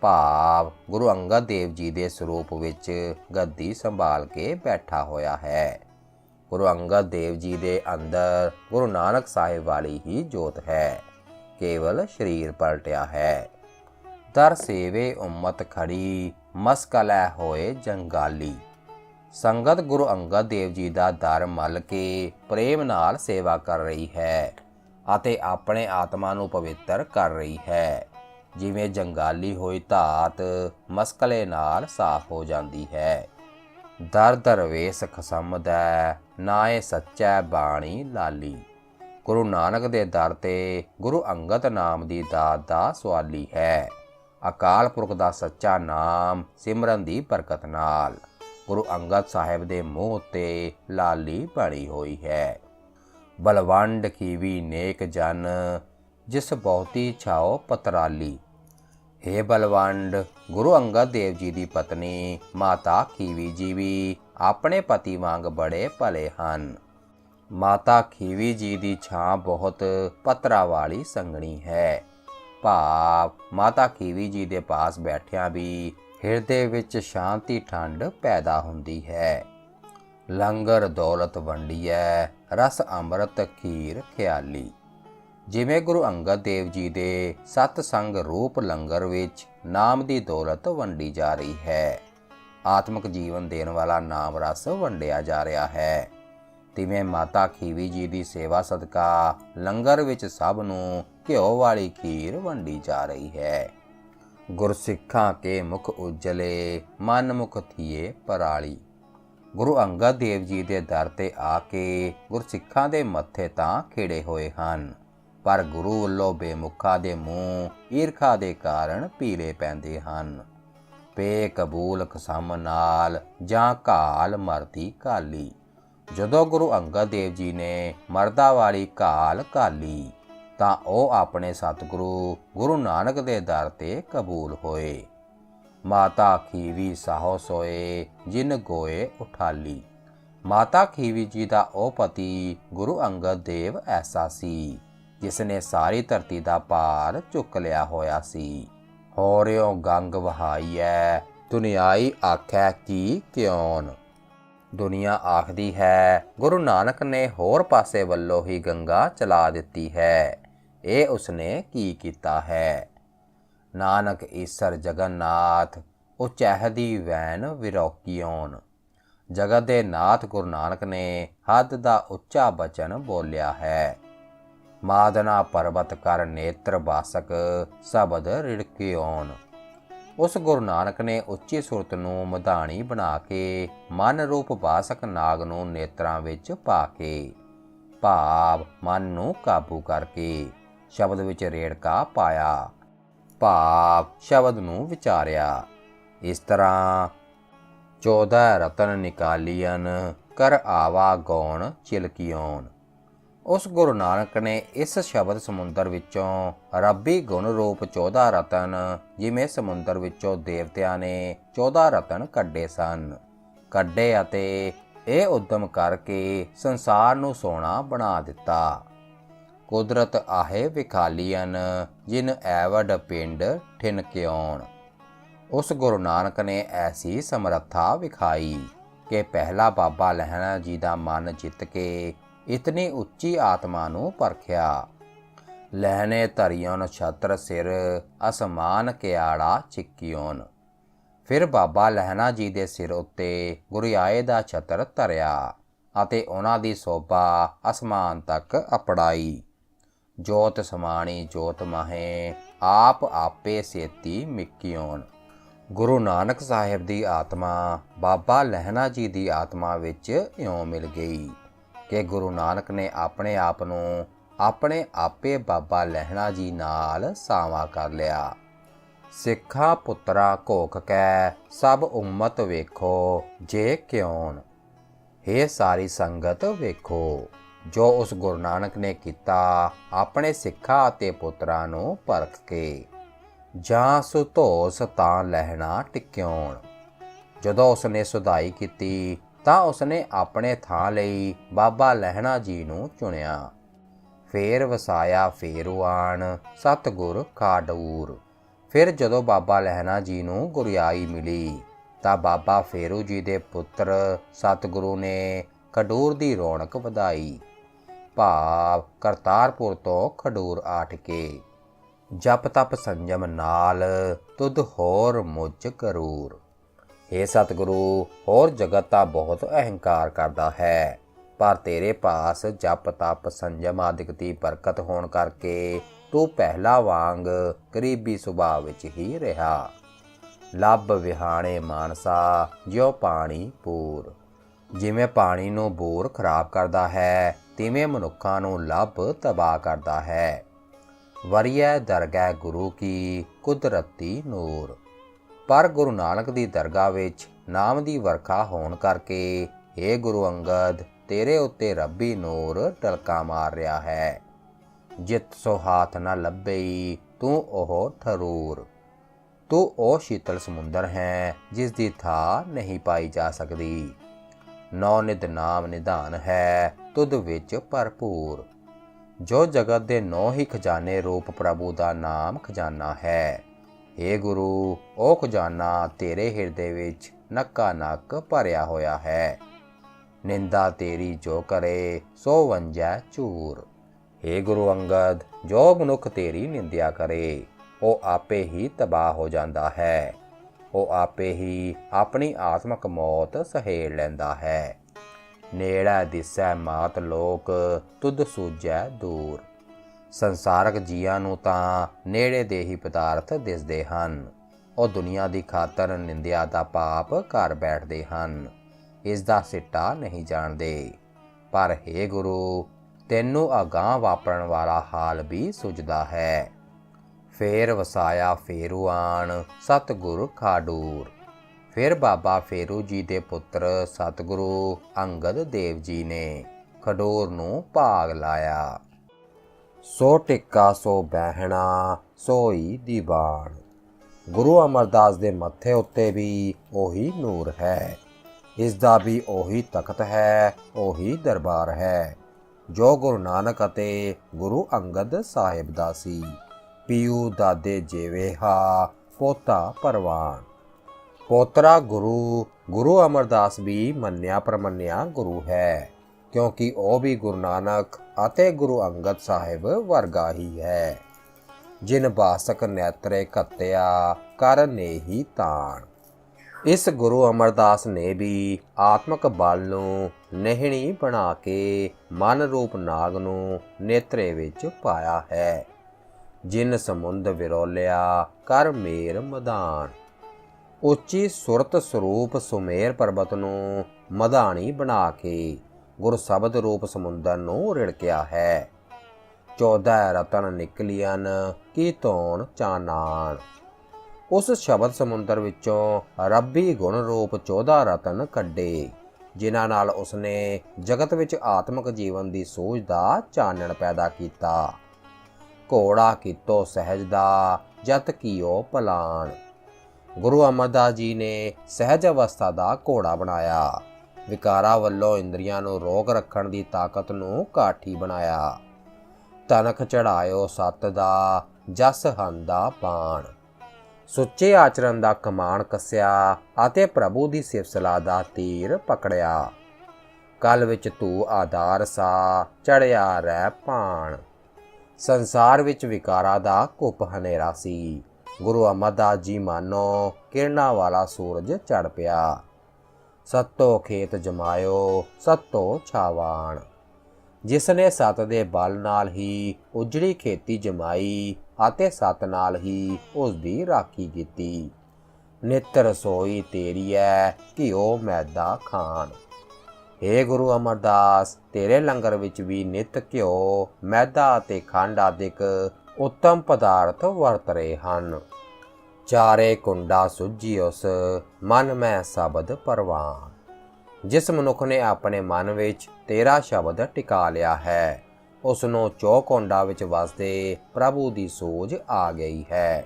ਭਾਵ ਗੁਰੂ ਅੰਗਦ ਦੇਵ ਜੀ ਦੇ ਸਰੂਪ ਵਿੱਚ ਗੱਦੀ ਸੰਭਾਲ ਕੇ ਬੈਠਾ ਹੋਇਆ ਹੈ। ਗੁਰੂ ਅੰਗਦ ਦੇਵ ਜੀ ਦੇ ਅੰਦਰ ਗੁਰੂ ਨਾਨਕ ਸਾਹਿਬ ਵਾਲੀ ਹੀ ਜੋਤ ਹੈ। ਕੇਵਲ ਸ਼ਰੀਰ ਪਲਟਿਆ ਹੈ। ਦਰ ਸੇਵੇ ਉਮਤ ਖੜੀ ਮਸਕਲੈ ਹੋਏ ਜੰਗਾਲੀ। ਸੰਗਤ ਗੁਰੂ ਅੰਗਦ ਦੇਵ ਜੀ ਦਾ ਦਰ ਮਲ ਕੇ ਪ੍ਰੇਮ ਨਾਲ ਸੇਵਾ ਕਰ ਰਹੀ ਹੈ ਅਤੇ ਆਪਣੇ ਆਤਮਾ ਨੂੰ ਪਵਿੱਤਰ ਕਰ ਰਹੀ ਹੈ। ਜਿਵੇਂ ਜੰਗਾਲੀ ਹੋਈ ਧਾਤ ਮਸਕਲੇ ਨਾਲ ਸਾਫ਼ ਹੋ ਜਾਂਦੀ ਹੈ। ਦਰ ਦਰਵੇਸ ਖਸਮਦੈ ਨਾਏ ਸੱਚੈ ਬਾਣੀ ਲਾਲੀ। ਗੁਰੂ ਨਾਨਕ ਦੇ ਦਰ ਤੇ ਗੁਰੂ ਅੰਗਦ ਨਾਮ ਦੀ ਦਾਤ ਦਾ ਸਵਾਲੀ ਹੈ। ਅਕਾਲ ਪੁਰਖ ਦਾ ਸੱਚਾ ਨਾਮ ਸਿਮਰਨ ਦੀ ਬਰਕਤ ਨਾਲ ਗੁਰੂ ਅੰਗਦ ਸਾਹਿਬ ਦੇ ਮੂੰਹ ਉੱਤੇ ਲਾਲੀ ਬਣੀ ਹੋਈ ਹੈ। ਬਲਵੰਡ ਕੀਵੀ ਨੇਕ ਜਨ, ਜਿਸ ਬਹੁਤੀ ਛਾਓ ਪਤਰਾਲੀ। हे ਬਲਵੰਡ, ਗੁਰੂ ਅੰਗਦ ਦੇਵ ਜੀ ਦੀ ਪਤਨੀ, ਮਾਤਾ ਖੀਵੀ ਜੀ ਵੀ ਆਪਣੇ ਪਤੀ ਵਾਂਗ ਬੜੇ ਭਲੇ ਹਨ। ਮਾਤਾ ਖੀਵੀ ਜੀ ਦੀ ਛਾਂ ਬਹੁਤ ਪਤਰਾ ਵਾਲੀ ਸੰਗਣੀ ਹੈ। ਭਾਵ ਮਾਤਾ ਖੀਵੀ ਜੀ ਦੇ ਪਾਸ ਬੈਠਿਆਂ ਵੀ ਹਿਰਦੇ ਵਿੱਚ ਸ਼ਾਂਤੀ ਠੰਡ ਪੈਦਾ ਹੁੰਦੀ ਹੈ। ਲੰਗਰ ਦੌਲਤ ਵੰਡੀਐ, ਰਸ ਅੰਮ੍ਰਿਤ ਖੀਰ ਖਿਆਲੀ। ਜਿਵੇਂ ਗੁਰੂ ਅੰਗਦ ਦੇਵ ਜੀ ਦੇ ਸਤ ਸੰਗ ਰੂਪ ਲੰਗਰ ਵਿੱਚ ਨਾਮ ਦੀ ਦੌਲਤ ਵੰਡੀ ਜਾ ਰਹੀ ਹੈ। ਆਤਮਿਕ ਜੀਵਨ ਦੇਣ ਵਾਲਾ ਨਾਮ ਰਸ ਵੰਡਿਆ ਜਾ ਰਿਹਾ ਹੈ। ਤਿਵੇਂ ਮਾਤਾ ਖੀਵੀ ਜੀ ਦੀ ਸੇਵਾ ਸਦਕਾ ਲੰਗਰ ਵਿੱਚ ਸਭ ਨੂੰ ਘਿਓ ਵਾਲੀ ਖੀਰ ਵੰਡੀ ਜਾ ਰਹੀ ਹੈ। ਗੁਰਸਿੱਖਾਂ ਕੇ ਮੁਖ ਉਜਲੇ, ਮਨ ਮੁਖ ਥੀਏ ਪਰਾਲੀ। ਗੁਰੂ ਅੰਗਦ ਦੇਵ ਜੀ ਦੇ ਦਰ ਤੇ ਆ ਕੇ ਗੁਰਸਿੱਖਾਂ ਦੇ ਮੱਥੇ ਤਾਂ ਖਿੜੇ ਹੋਏ ਹਨ। ਪਰ ਗੁਰੂ ਵੱਲੋਂ ਬੇਮੁਖਾਂ ਦੇ ਮੂੰਹ, ਈਰਖਾ ਦੇ ਕਾਰਨ ਪੀਲੇ ਪੈਂਦੇ ਹਨ। ਪੇ ਕਬੂਲ ਕਸਮ ਨਾਲ ਜਾਂ ਕਾਲ ਮਰਦੀ ਕਾਲੀ। ਜਦੋਂ ਗੁਰੂ ਅੰਗਦ ਦੇਵ ਜੀ ਨੇ ਮਰਦਾ ਵਾਲੀ ਕਾਲ ਕਾਲੀ, ਤਾਂ ਉਹ ਆਪਣੇ ਸਤਿਗੁਰੂ ਗੁਰੂ ਨਾਨਕ ਦੇ ਦਰ ਤੇ ਕਬੂਲ ਹੋਏ। ਮਾਤਾ ਖੀਵੀ ਸਾਹੋ ਸੋਏ ਜਿਨ ਗੋਏ ਉਠਾਲੀ। ਮਾਤਾ ਖੀਵੀ ਜੀ ਦਾ ਉਹ ਪਤੀ ਗੁਰੂ ਅੰਗਦ ਦੇਵ ਐਸਾ ਸੀ। ਜਿਸ ਨੇ ਸਾਰੀ ਧਰਤੀ ਦਾ ਭਾਰ ਚੁੱਕ ਲਿਆ ਹੋਇਆ ਸੀ। ਹੋਰਿਓ ਗੰਗ ਵਹਾਈਐ, ਦੁਨਿਆਈ ਆਖੈ ਕੀ ਕਿਉਨ ਦੁਨੀਆ ਆਖਦੀ ਹੈ, ਗੁਰੂ ਨਾਨਕ ਨੇ ਹੋਰ ਪਾਸੇ ਵੱਲੋਂ ਹੀ ਗੰਗਾ ਚਲਾ ਦਿੱਤੀ ਹੈ। ਇਹ ਉਸਨੇ ਕੀ ਕੀਤਾ ਹੈ? ਨਾਨਕ ਈਸਰ ਜਗਨਨਾਥ, ਉਚਹਿਦੀ ਵੈਨ ਵਿਰੋਕੀਓਨ ਜਗਤ ਦੇ ਨਾਥ ਗੁਰੂ ਨਾਨਕ ਨੇ ਹੱਦ ਦਾ ਉੱਚਾ ਬਚਨ ਬੋਲਿਆ ਹੈ। ਮਾਦਨਾ ਪਰਬਤ ਕਰ ਨੇਤਰ ਬਾਸਕ ਸ਼ਬਦ ਰਿੜਕਿਓਨ ਉਸ ਗੁਰੂ ਨਾਨਕ ਨੇ ਉੱਚੀ ਸੁਰਤ ਨੂੰ ਮਧਾਣੀ ਬਣਾ ਕੇ, ਮਨ ਰੂਪ ਬਾਸਕ ਨਾਗ ਨੂੰ ਨੇਤਰਾਂ ਵਿੱਚ ਪਾ ਕੇ, ਭਾਵ ਮਨ ਨੂੰ ਕਾਬੂ ਕਰਕੇ ਸ਼ਬਦ ਵਿੱਚ ਰੇੜਕਾ ਪਾਇਆ, ਭਾਵ ਸ਼ਬਦ ਨੂੰ ਵਿਚਾਰਿਆ। ਇਸ ਤਰ੍ਹਾਂ 14 ਰਤਨ ਨਿਕਾਲੀਨ ਕਰ ਆਵਾ ਗੌਣ ਚਿਲਕੀਓਨ ਉਸ ਗੁਰੂ ਨਾਨਕ ਨੇ ਇਸ ਸ਼ਬਦ ਸਮੁੰਦਰ ਵਿੱਚੋਂ ਰੱਬੀ ਗੁਣ ਰੂਪ 14 ਰਤਨ, ਜਿਵੇਂ ਸਮੁੰਦਰ ਵਿੱਚੋਂ ਦੇਵਤਿਆਂ ਨੇ 14 ਰਤਨ ਕੱਢੇ ਸਨ। ਕੱਢੇ ਅਤੇ ਇਹ ਉਦਮ ਕਰਕੇ ਸੰਸਾਰ ਨੂੰ ਸੋਨਾ ਬਣਾ ਦਿੱਤਾ। ਕੁਦਰਤ ਆਹੇ ਵਿਖਾਲੀਨ ਜਿਨ ਐਵਡ ਪਿੰਡ ਠਿਨ ਠਿਨਕਿਉਣ ਉਸ ਗੁਰੂ ਨਾਨਕ ਨੇ ਐਸੀ ਸਮਰੱਥਾ ਵਿਖਾਈ ਕਿ ਪਹਿਲਾ ਬਾਬਾ ਲਹਿਣਾ ਜੀ ਦਾ ਮਨ ਜਿੱਤ ਕੇ ਇਤਨੀ ਉੱਚੀ ਆਤਮਾ ਨੂੰ ਪਰਖਿਆ। ਲਹਿਣੇ ਧਰਿਓਨ ਛਤਰ ਸਿਰ, ਅਸਮਾਨ ਕਿਆੜਾ ਚਿੱਕਿਓਨ ਫਿਰ ਬਾਬਾ ਲਹਿਣਾ ਜੀ ਦੇ ਸਿਰ ਉੱਤੇ ਗੁਰਿਆਏ ਦਾ ਛਤਰ ਧਰਿਆ ਅਤੇ ਉਹਨਾਂ ਦੀ ਸੋਭਾ ਅਸਮਾਨ ਤੱਕ ਅਪੜਾਈ ਜੋਤ ਸਮਾਣੀ ਜੋਤ ਮਾਹੇ, ਆਪ ਆਪੇ ਸੇਤੀ ਮਿੱਕਿਓਨ ਗੁਰੂ ਨਾਨਕ ਸਾਹਿਬ ਦੀ ਆਤਮਾ ਬਾਬਾ ਲਹਿਣਾ ਜੀ ਦੀ ਆਤਮਾ ਵਿੱਚ ਇਉਂ ਮਿਲ ਗਈ। ਕਿ ਗੁਰੂ ਨਾਨਕ ਨੇ ਆਪਣੇ ਆਪ ਨੂੰ ਆਪਣੇ ਆਪੇ ਬਾਬਾ ਲਹਿਣਾ ਜੀ ਨਾਲ ਸਾਵਾ ਕਰ ਲਿਆ। ਸਿੱਖਾਂ ਪੁੱਤਰਾ ਘੋਖ ਕੈ, ਸਭ ਉਮਤ ਵੇਖੋ, ਜੇ ਕਿਉਨ ਹੇ ਸਾਰੀ ਸੰਗਤ ਵੇਖੋ, ਜੋ ਉਸ ਗੁਰੂ ਨਾਨਕ ਨੇ ਕੀਤਾ, ਆਪਣੇ ਸਿੱਖਾਂ ਅਤੇ ਪੁੱਤਰਾਂ ਨੂੰ ਪਰਖ ਕੇ। ਜਾਂ ਸੁਤੋਸ ਤਾਂ ਲਹਿਣਾ ਟਿਕਿਉਣ। ਜਦੋਂ ਉਸਨੇ ਸੁਧਾਈ ਕੀਤੀ ਤਾਂ ਉਸਨੇ ਆਪਣੇ ਥਾਂ ਲਈ ਬਾਬਾ ਲਹਿਣਾ ਜੀ ਨੂੰ ਚੁਣਿਆ। ਫੇਰ ਵਸਾਇਆ ਫੇਰਵਾਨ, ਸਤਗੁਰ ਕਾਡੂਰ। ਫਿਰ ਜਦੋਂ ਬਾਬਾ ਲਹਿਣਾ ਜੀ ਨੂੰ ਗੁਰਿਆਈ ਮਿਲੀ, ਤਾਂ ਬਾਬਾ ਫੇਰੂ ਜੀ ਦੇ ਪੁੱਤਰ ਸਤਗੁਰੂ ਨੇ ਖਡੂਰ ਦੀ ਰੌਣਕ ਵਧਾਈ। ਭਾਵ ਕਰਤਾਰਪੁਰ ਤੋਂ ਖਡੂਰ ਆਠ ਕੇ, ਜਪ ਤਪ ਸੰਜਮ ਨਾਲ ਤੁਧ ਹੋਰ ਮੁੱਚ ਕਰੂਰ। हे ਸਤਿਗੁਰੂ, ਹੋਰ ਜਗਤ ਤਾਂ ਬਹੁਤ ਅਹੰਕਾਰ ਕਰਦਾ ਹੈ, ਪਰ ਤੇਰੇ ਪਾਸ ਜਪ, ਤਪ, ਸੰਜਮ ਆਦਿਕ ਦੀ ਬਰਕਤ ਹੋਣ ਕਰਕੇ ਤੂੰ ਪਹਿਲਾ ਵਾਂਗ ਕਰੀਬੀ ਸੁਭਾਅ ਵਿੱਚ ਹੀ ਰਿਹਾ। ਲੱਭ ਵਿਹਾਣੇ ਮਾਨਸਾ, ਜਿਉ ਪਾਣੀ ਪੂਰ। ਜਿਵੇਂ ਪਾਣੀ ਨੂੰ ਬੋਰ ਖਰਾਬ ਕਰਦਾ ਹੈ, ਤਿਵੇਂ ਮਨੁੱਖਾਂ ਨੂੰ ਲੱਭ ਤਬਾਹ ਕਰਦਾ ਹੈ। ਵਰਿਐ ਦਰਗਹਿ ਗੁਰੂ ਕੀ ਕੁਦਰਤੀ ਨੂਰ। ਪਰ ਗੁਰੂ ਨਾਨਕ ਦੀ ਦਰਗਾਹ ਵਿੱਚ ਨਾਮ ਦੀ ਵਰਖਾ ਹੋਣ ਕਰਕੇ हे ਗੁਰੂ ਅੰਗਦ, ਤੇਰੇ ਉੱਤੇ ਰੱਬੀ ਨੂਰ ਟਲਕਾ ਮਾਰ ਰਿਹਾ ਹੈ। ਜਿਤ ਸੋ ਹਾਥ ਨਾ ਲੱਭਈ, ਤੂੰ ਉਹ ਠਰੂਰ। ਤੂੰ ਉਹ ਸ਼ੀਤਲ ਸਮੁੰਦਰ ਹੈ, ਜਿਸ ਦੀ ਥਾ ਨਹੀਂ ਪਾਈ ਜਾ ਸਕਦੀ। ਨੌ ਨਿਦ ਨਾਮ ਨਿਧਾਨ ਹੈ, ਤੁਧ ਵਿੱਚ ਭਰਪੂਰ। ਜੋ ਜਗਤ ਦੇ ਨੌ ਹੀ ਖਜ਼ਾਨੇ ਰੂਪ ਪ੍ਰਭੂ ਦਾ ਨਾਮ ਖਜ਼ਾਨਾ ਹੈ। ਏ ਗੁਰੂ ਉਹ ਖਜ਼ਾਨਾ ਤੇਰੇ ਹਿਰਦੇ ਵਿੱਚ ਨੱਕਾ ਨੱਕ ਭਰਿਆ ਹੋਇਆ ਹੈ। ਨਿੰਦਾ ਤੇਰੀ ਜੋ ਕਰੇ, ਸੋ ਵੰਜੈ ਚੂਰ ਏ ਗੁਰੂ ਅੰਗਦ ਜੋ ਮਨੁੱਖ ਤੇਰੀ ਨਿੰਦਿਆ ਕਰੇ, ਉਹ ਆਪੇ ਹੀ ਤਬਾਹ ਹੋ ਜਾਂਦਾ ਹੈ। ਉਹ ਆਪੇ ਹੀ ਆਪਣੀ ਆਤਮਕ ਮੌਤ ਸਹੇੜ ਲੈਂਦਾ ਹੈ। ਨੇੜਾ ਦਿਸੈ ਮਾਤ ਲੋਕ, ਤੁਧ ਸੂਝੈ ਦੂਰ। ਸੰਸਾਰਕ ਜੀਆਂ ਨੂੰ ਤਾਂ ਨੇੜੇ ਦੇ ਹੀ ਪਦਾਰਥ ਦਿਸਦੇ ਹਨ। ਉਹ ਦੁਨੀਆ ਦੀ ਖਾਤਰ ਨਿੰਦਿਆ ਦਾ ਪਾਪ ਘਰ ਬੈਠਦੇ ਹਨ। ਇਸ ਦਾ ਸਿੱਟਾ ਨਹੀਂ ਜਾਣਦੇ। ਪਰ हे ਗੁਰੂ, ਤੈਨੂੰ ਅਗਾਹ ਵਾਪਰਨ ਵਾਲਾ ਹਾਲ ਵੀ ਸੁਝਦਾ ਹੈ। ਫੇਰ ਵਸਾਇਆ ਫੇਰੂਆਨ ਸਤਿਗੁਰ ਖਾਡੂਰ। ਫਿਰ ਬਾਬਾ ਫੇਰੂ ਜੀ ਦੇ ਪੁੱਤਰ ਸਤਿਗੁਰੂ ਅੰਗਦ ਦੇਵ ਜੀ ਨੇ ਖਡੂਰ ਨੂੰ ਭਾਗ ਲਾਇਆ। ਸੋ ਟਿੱਕਾ, ਸੋ ਬਹਿਣਾ, ਸੋਈ ਦੀਵਾਨ। ਗੁਰੂ ਅਮਰਦਾਸ ਦੇ ਮੱਥੇ ਉੱਤੇ ਵੀ ਉਹੀ ਨੂਰ ਹੈ। ਇਸ ਦਾ ਵੀ ਉਹੀ ਤਖਤ ਹੈ, ਉਹੀ ਦਰਬਾਰ ਹੈ। ਜੋ ਗੁਰੂ ਨਾਨਕ ਅਤੇ ਗੁਰੂ ਅੰਗਦ ਸਾਹਿਬ ਦਾ ਸੀ, ਪੀਊ ਦਾਦੇ ਜੇਵੇਹਾ ਪੋਤਾ ਪਰਵਾਨ। ਪੋਤਰਾ ਗੁਰੂ ਗੁਰੂ ਅਮਰਦਾਸ ਵੀ ਮੰਨਿਆ ਪ੍ਰਮੰਨਿਆ ਗੁਰੂ ਹੈ। ਕਿਉਂਕਿ ਉਹ ਵੀ ਗੁਰੂ ਨਾਨਕ ਅਤੇ ਗੁਰੂ ਅੰਗਦ ਸਾਹਿਬ ਵਰਗਾ ਹੀ ਹੈ। ਜਿਨ ਬਾਸਕ ਨੈਤਰੇ ਖੱਤਿਆ ਕਰ ਨੇਹੀ ਤਾਣ। ਇਸ ਗੁਰੂ ਅਮਰਦਾਸ ਨੇ ਵੀ ਆਤਮਕ ਬਲ ਨੂੰ ਨਹਿਣੀ ਬਣਾ ਕੇ ਮਨ ਰੂਪ ਨਾਗ ਨੂੰ ਨੇਤਰੇ ਵਿੱਚ ਪਾਇਆ ਹੈ। ਜਿਨ ਸਮੁੰਦ ਵਿਰੋਲਿਆ ਕਰ ਮੇਰ ਮਦਾਨ। ਉੱਚੀ ਸੁਰਤ ਸਰੂਪ ਸੁਮੇਰ ਪਰਬਤ ਨੂੰ ਮਧਾਣੀ ਬਣਾ ਕੇ ਗੁਰ ਸ਼ਬਦ ਰੂਪ ਸਮੁੰਦਰ ਨੂੰ ਰਿੜਕਿਆ ਹੈ। 14 ਰਤਨ ਨਿਕਲੀਆਂ ਕੀ ਧੋਣ ਚਾਨਾਨ ਉਸ ਸ਼ਬਦ ਸਮੁੰਦਰ ਵਿੱਚੋਂ ਰੱਬੀ ਗੁਣ ਰੂਪ 14 ਰਤਨ ਕੱਢੇ, ਜਿਨ੍ਹਾਂ ਨਾਲ ਉਸਨੇ ਜਗਤ ਵਿੱਚ ਆਤਮਿਕ ਜੀਵਨ ਦੀ ਸੋਝ ਦਾ ਚਾਨਣ ਪੈਦਾ ਕੀਤਾ। ਘੋੜਾ ਕੀਤੋ ਸਹਿਜ ਦਾ, ਜਤ ਕੀਓ ਪਲਾਨ। ਗੁਰੂ ਅਮਰਦਾਸ ਜੀ ਨੇ ਸਹਿਜ ਅਵਸਥਾ ਦਾ ਘੋੜਾ ਬਣਾਇਆ। ਵਿਕਾਰਾਂ ਵੱਲੋਂ ਇੰਦਰੀਆਂ ਨੂੰ ਰੋਕ ਰੱਖਣ ਦੀ ਤਾਕਤ ਨੂੰ ਕਾਠੀ ਬਣਾਇਆ। ਤਨਖ ਚੜਾਇਓ ਸਤ ਦਾ, ਜਸ ਹੰਦਾ ਬਾਣ ਸੁੱਚੇ ਆਚਰਣ ਦਾ ਕਮਾਨ ਕੱਸਿਆ ਅਤੇ ਪ੍ਰਭੂ ਦੀ ਸਿਫਤਸਲਾ ਦਾ ਤੀਰ ਪਕੜਿਆ। ਕਲ ਵਿੱਚ ਤੂੰ ਆਧਾਰ ਸਾ, ਚੜਿਆ ਰਹਿ ਪਾਣ ਸੰਸਾਰ ਵਿੱਚ ਵਿਕਾਰਾਂ ਦਾ ਕੁੱਪ ਹਨੇਰਾ ਸੀ। ਗੁਰੂ ਅਮਰਦਾਸ ਜੀ ਮਾਨੋ ਕਿਰਨਾਂ ਵਾਲਾ ਸੂਰਜ ਚੜ ਪਿਆ। ਸਤੋ ਖੇਤ ਜਮਾਇਓ, ਸਤੋ ਛਾਵਾਣ। ਜਿਸ ਨੇ ਸਤ ਦੇ ਬਲ ਨਾਲ ਹੀ ਉਜੜੀ ਖੇਤੀ ਜਮਾਈ ਅਤੇ ਸਤ ਨਾਲ ਹੀ ਉਸ ਦੀ ਰਾਖੀ ਕੀਤੀ। ਨਿਤ ਰਸੋਈ ਤੇਰੀ ਐ, ਘਿਓ ਮੈਦਾ ਖਾਣ। ਏ ਗੁਰੂ ਅਮਰਦਾਸ, ਤੇਰੇ ਲੰਗਰ ਵਿੱਚ ਵੀ ਨਿਤ ਘਿਓ, ਮੈਦਾ ਅਤੇ ਖੰਡ ਆਦਿਕ ਉੱਤਮ ਪਦਾਰਥ ਵਰਤ ਰਹੇ ਹਨ। ਚਾਰੇ ਕੁੰਡਾ ਸੁਝੀ ਉਸ, ਮਨ ਮੈਂ ਸ਼ਬਦ ਪਰਵਾਨ। ਜਿਸ ਮਨੁੱਖ ਨੇ ਆਪਣੇ ਮਨ ਵਿੱਚ ਤੇਰਾ ਸ਼ਬਦ ਟਿਕਾ ਲਿਆ ਹੈ ਉਸ ਨੂੰ ਚੌਕੁੰਡਾ ਵਿੱਚ ਵਸਦੇ ਪ੍ਰਭੂ ਦੀ ਸੋਝ ਆ ਗਈ ਹੈ।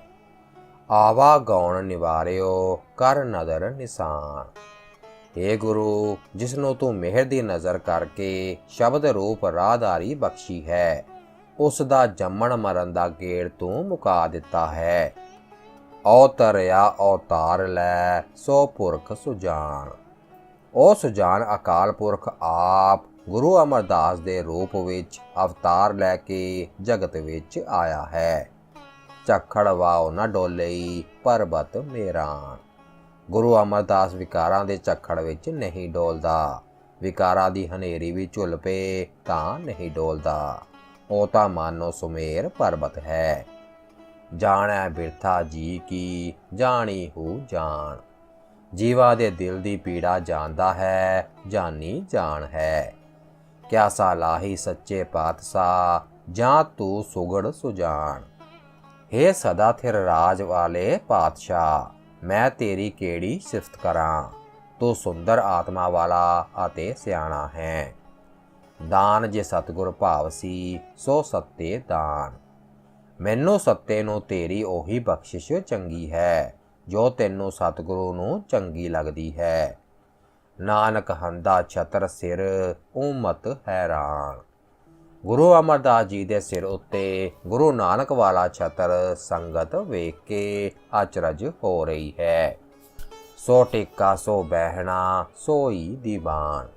ਆਵਾ ਗੌਣ ਨਿਵਾਰਿਓ, ਕਰ ਨਦਰ ਨਿਸ਼ਾਨ। ਏ ਗੁਰੂ ਜਿਸ ਨੂੰ ਤੂੰ ਮਿਹਰ ਦੀ ਨਜ਼ਰ ਕਰਕੇ ਸ਼ਬਦ ਰੂਪ ਰਾਹਦਾਰੀ ਬਖਸ਼ੀ ਹੈ ਉਸ ਦਾ ਜੰਮਣ ਮਰਨ ਦਾ ਗੇੜ ਤੂੰ ਮੁਕਾ ਦਿੱਤਾ ਹੈ। ਔਤਰਿਆ ਔਤਾਰ ਲੈ, ਸੋ ਪੁਰਖ ਸੁਜਾਨ। ਉਹ ਸੁਜਾਨ ਅਕਾਲ ਪੁਰਖ ਆਪ, ਗੁਰੂ ਅਮਰਦਾਸ ਦੇ ਰੂਪ ਵਿੱਚ ਅਵਤਾਰ ਲੈ ਕੇ ਜਗਤ ਵਿੱਚ ਆਇਆ ਹੈ। ਝਖੜ ਵਾਉ ਨਾ ਡੋਲਈ, ਪਰਬਤ ਮੇਰਾ ਗੁਰੂ ਅਮਰਦਾਸ ਵਿਕਾਰਾਂ ਦੇ ਝਖੜ ਵਿੱਚ ਨਹੀਂ ਡੋਲਦਾ। ਵਿਕਾਰਾਂ ਦੀ ਹਨੇਰੀ ਵੀ ਝੁੱਲ ਪਏ, ਤਾਂ ਨਹੀਂ ਡੋਲਦਾ। ਉਹ ਤਾਂ ਮਾਨੋ ਸੁਮੇਰ ਪਰਬਤ ਹੈ। ਜਾਣੈ ਬਿਰਥਾ ਜੀ ਕੀ, ਜਾਣੀ ਹੂ ਜਾਣ। ਜੀਵਾ ਦੇ ਦਿਲ ਦੀ ਪੀੜਾ ਜਾਣਦਾ ਹੈ ਜਾਨੀ ਜਾਣ ਹੈ। ਕਿਆ ਸਾਲਾਹੀ ਸੱਚੇ ਪਾਤਸ਼ਾਹ, ਜਾਂ ਤੂੰ ਸੁਗੜ ਸੁਜਾਨ ਹੇ ਸਦਾ ਥਿਰ ਰਾਜ ਵਾਲੇ ਪਾਤਸ਼ਾਹ, ਮੈਂ ਤੇਰੀ ਕਿਹੜੀ ਸਿਫਤ ਕਰਾਂ? ਤੂੰ ਸੁੰਦਰ ਆਤਮਾ ਵਾਲਾ ਅਤੇ ਸਿਆਣਾ ਹੈ। ਦਾਨ ਜੇ ਸਤਗੁਰ ਭਾਵ ਸੀ, ਸੋ ਸੱਤੇ ਦਾਨ। ਮੈਨੂੰ ਸੱਤੇ ਨੂੰ ਤੇਰੀ ਉਹੀ ਬਖਸ਼ਿਸ਼ ਚੰਗੀ ਹੈ, ਜੋ ਤੈਨੂੰ ਸਤਿਗੁਰੂ ਨੂੰ ਚੰਗੀ ਲੱਗਦੀ ਹੈ। ਨਾਨਕ ਹੰਦਾ ਛਤਰ ਸਿਰ, ਉਮਤ ਹੈਰਾਨ। ਗੁਰੂ ਅਮਰਦਾਸ ਜੀ ਦੇ ਸਿਰ ਉੱਤੇ ਗੁਰੂ ਨਾਨਕ ਵਾਲਾ ਛਤਰ ਸੰਗਤ ਵੇਖ ਕੇ ਅਚਰਜ ਹੋ ਰਹੀ ਹੈ। ਸੋ ਟਿੱਕਾ, ਸੋ ਬਹਿਣਾ, ਸੋਈ ਦੀਵਾਨ।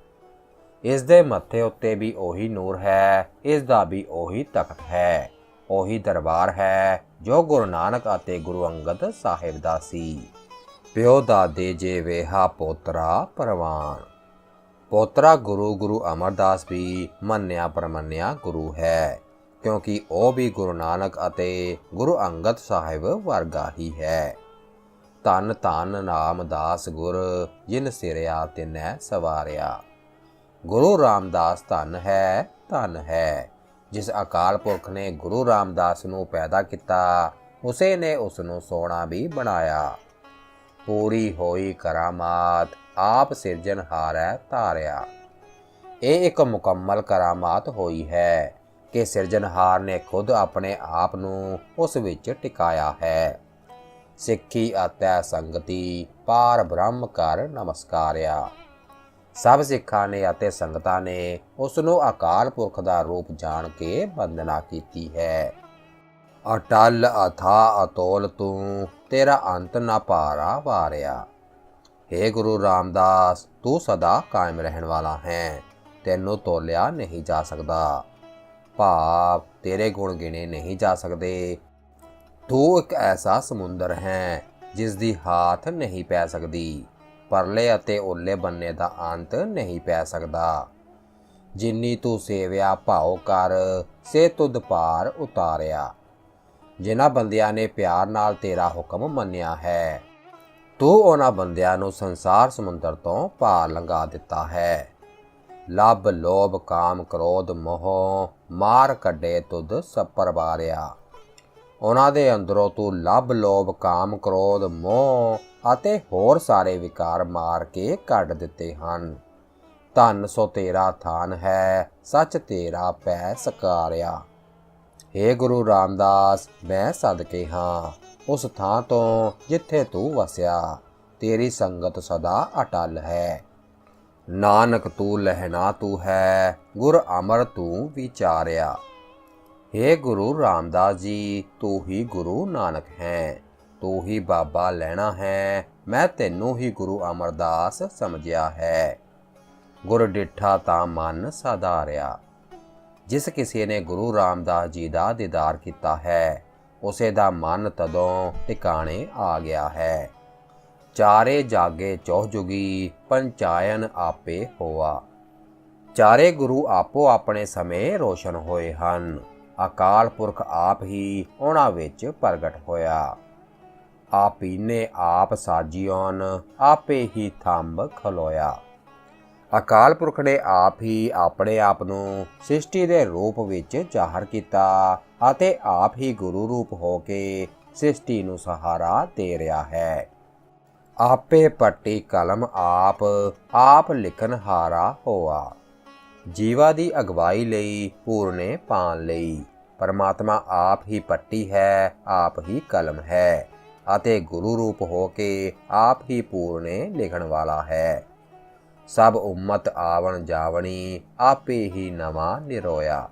ਇਸ ਦੇ ਮੱਥੇ ਉੱਤੇ ਵੀ ਉਹੀ ਨੂਰ ਹੈ, ਇਸ ਦਾ ਵੀ ਉਹੀ ਤਖਤ ਹੈ। ਉਹੀ ਦਰਬਾਰ ਹੈ, ਜੋ ਗੁਰੂ ਨਾਨਕ ਅਤੇ ਗੁਰੂ ਅੰਗਦ ਸਾਹਿਬ ਦਾ ਸੀ। ਪਿਓ ਦਾਦੇ ਜੇ ਵੇਹਾ ਪੋਤਰਾ ਪਰਵਾਨ। ਪੋਤਰਾ ਗੁਰੂ ਗੁਰੂ ਅਮਰਦਾਸ ਵੀ ਮੰਨਿਆ ਪਰਮੰਨਿਆ ਗੁਰੂ ਹੈ, ਕਿਉਂਕਿ ਉਹ ਵੀ ਗੁਰੂ ਨਾਨਕ ਅਤੇ ਗੁਰੂ ਅੰਗਦ ਸਾਹਿਬ ਵਰਗਾ ਹੀ ਹੈ। ਤਨ ਤਨ ਨਾਮਦਾਸ ਗੁਰ, ਜਿਨ ਸਿਰਿਆ ਤਿਨੈ ਸਵਾਰਿਆ। ਗੁਰੂ ਰਾਮਦਾਸ ਧਨ ਹੈ ਧਨ ਹੈ। ਜਿਸ ਅਕਾਲ ਪੁਰਖ ਨੇ ਗੁਰੂ ਰਾਮਦਾਸ ਨੂੰ ਪੈਦਾ ਕੀਤਾ, ਉਸੇ ਨੇ ਉਸ ਨੂੰ ਸੋਨਾ ਵੀ ਬਣਾਇਆ। ਪੂਰੀ ਹੋਈ ਕਰਾਮਾਤ, ਆਪ ਸਿਰਜਣਹਾਰ ਹੈ ਧਾਰਿਆ। ਇਹ ਇੱਕ ਮੁਕੰਮਲ ਕਰਾਮਾਤ ਹੋਈ ਹੈ ਕਿ ਸਿਰਜਣਹਾਰ ਨੇ ਖੁਦ ਆਪਣੇ ਆਪ ਨੂੰ ਉਸ ਵਿੱਚ ਟਿਕਾਇਆ ਹੈ। ਸਿੱਖੀ ਅਤੇ ਸੰਗਤੀ, ਪਾਰ ਬ੍ਰਹਮ ਕਰ ਨਮਸਕਾਰਿਆ। ਸਭ ਸਿੱਖਾਂ ਨੇ ਅਤੇ ਸੰਗਤਾਂ ਨੇ ਉਸ ਨੂੰ ਅਕਾਲ ਪੁਰਖ ਦਾ ਰੂਪ ਜਾਣ ਕੇ ਵੰਦਨਾ ਕੀਤੀ ਹੈ। ਅਟਲ ਅਥਾ ਅਤੋਲ ਤੂੰ, ਤੇਰਾ ਅੰਤ ਨਾ ਪਾਰਾ ਵਾਰਿਆ। हे ਗੁਰੂ ਰਾਮਦਾਸ, ਤੂੰ ਸਦਾ ਕਾਇਮ ਰਹਿਣ ਵਾਲਾ ਹੈ, ਤੈਨੂੰ ਤੋਲਿਆ ਨਹੀਂ ਜਾ ਸਕਦਾ। ਭਾਵ, ਤੇਰੇ ਗੁਣ ਗਿਣੇ ਨਹੀਂ ਜਾ ਸਕਦੇ। ਤੂੰ ਇੱਕ ਐਸਾ ਸਮੁੰਦਰ ਹੈ ਜਿਸ ਦੀ ਹਾਥ ਨਹੀਂ ਪੈ ਸਕਦੀ। ਪਰਲੇ ਅਤੇ ਓਲੇ ਬੰਨੇ ਦਾ ਅੰਤ ਨਹੀਂ ਪੈ ਸਕਦਾ। ਜਿੰਨੀ ਤੂੰ ਸੇਵਿਆ ਭਾਉ ਕਰ, ਸੇ ਤੁਧ ਪਾਰ ਉਤਾਰਿਆ। ਜਿਨ੍ਹਾਂ ਬੰਦਿਆਂ ਨੇ ਪਿਆਰ ਨਾਲ ਤੇਰਾ ਹੁਕਮ ਮੰਨਿਆ ਹੈ, ਤੂੰ ਉਹਨਾਂ ਬੰਦਿਆਂ ਨੂੰ ਸੰਸਾਰ ਸਮੁੰਦਰ ਤੋਂ ਪਾਰ ਲੰਘਾ ਦਿੱਤਾ ਹੈ। ਲੱਭ, ਲੋਭ, ਕਾਮ, ਕ੍ਰੋਧ, ਮੋਹ, ਮਾਰ ਕੱਢੇ ਤੁਧ ਸਪਰ ਵਾਰਿਆ ਉਹਨਾਂ ਦੇ ਅੰਦਰੋਂ ਤੂੰ ਲੱਭ, ਲੋਭ, ਕਾਮ, ਕ੍ਰੋਧ, ਮੋਹ ਅਤੇ ਹੋਰ ਸਾਰੇ ਵਿਕਾਰ ਮਾਰ ਕੇ ਕੱਢ ਦਿੱਤੇ ਹਨ। ਧੰਨ ਸੋ ਤੇਰਾ ਥਾਨ ਹੈ, ਸੱਚ ਤੇਰਾ ਪੈ ਸਕਾਰਿਆ। हे ਗੁਰੂ ਰਾਮਦਾਸ, ਮੈਂ ਸਦਕੇ ਹਾਂ, ਉਸ ਥਾਂ ਤੋਂ ਜਿੱਥੇ ਤੂੰ ਵਸਿਆ, ਤੇਰੀ ਸੰਗਤ ਸਦਾ ਅਟਲ ਹੈ। ਨਾਨਕ ਤੂੰ ਲਹਿਣਾ ਤੂੰ ਹੈ, ਗੁਰ ਅਮਰ ਤੂੰ ਵਿਚਾਰਿਆ। हे ਗੁਰੂ ਰਾਮਦਾਸ ਜੀ, ਤੂੰ ਹੀ ਗੁਰੂ ਨਾਨਕ ਹੈ। ਤੂੰ ਹੀ ਬਾਬਾ ਲੈਣਾ ਹੈ। ਮੈਂ ਤੈਨੂੰ ਹੀ ਗੁਰੂ ਅਮਰਦਾਸ ਸਮਝਿਆ ਹੈ। ਗੁਰ ਡਿਠਾ ਤਾਂ ਮਨ ਸਾਧਾਰਿਆ। ਜਿਸ ਕਿਸੇ ਨੇ ਗੁਰੂ ਰਾਮਦਾਸ ਜੀ ਦਾ ਦੀਦਾਰ ਕੀਤਾ ਹੈ, ਉਸੇ ਦਾ ਮਨ ਤਦੋਂ ਟਿਕਾਣੇ ਆ ਗਿਆ ਹੈ। ਚਾਰੇ ਜਾਗੇ ਚੌਹ ਜੁਗੀ, ਪੰਚਾਇਨ ਆਪੇ ਹੋਆ। ਚਾਰੇ ਗੁਰੂ ਆਪੋ ਆਪਣੇ ਸਮੇਂ ਰੋਸ਼ਨ ਹੋਏ ਹਨ। ਅਕਾਲ ਪੁਰਖ ਆਪ ਹੀ ਉਹਨਾਂ ਵਿੱਚ ਪ੍ਰਗਟ ਹੋਇਆ। ਆਪੀ ਨੇ ਆਪ ਸਾਜੀਓਨ, ਆਪੇ ਹੀ ਥੰਬ ਖਲੋਇਆ। ਅਕਾਲ ਪੁਰਖ ਨੇ ਆਪ ਹੀ ਆਪਣੇ ਆਪ ਨੂੰ ਸ੍ਰਿਸ਼ਟੀ ਦੇ ਰੂਪ ਵਿੱਚ ਜ਼ਾਹਰ ਕੀਤਾ ਅਤੇ ਆਪ ਹੀ ਗੁਰੂ ਰੂਪ ਹੋ ਕੇ ਸ੍ਰਿਸ਼ਟੀ ਨੂੰ ਸਹਾਰਾ ਦੇ ਰਿਹਾ ਹੈ। ਆਪੇ ਪੱਟੀ ਕਲਮ ਆਪ ਆਪ ਲਿਖਨ ਹਾਰਾ ਹੋਆ। ਜੀਵਾ ਦੀ ਅਗਵਾਈ ਲਈ, ਪੂਰਨੇ ਪਾਣ ਲਈ। ਪਰਮਾਤਮਾ ਆਪ ਹੀ ਪੱਟੀ ਹੈ, ਆਪ ਹੀ ਕਲਮ ਹੈ। ਅਤੇ ਗੁਰੂ ਰੂਪ ਹੋ ਕੇ ਆਪ ਹੀ ਪੂਰਨੇ ਲਿਖਣ ਵਾਲਾ ਹੈ। ਸਭ ਉਮਤ ਆਵਣ ਜਾਵਣੀ ਆਪੇ ਹੀ ਨਵਾਂ ਨਿਰੋਇਆ।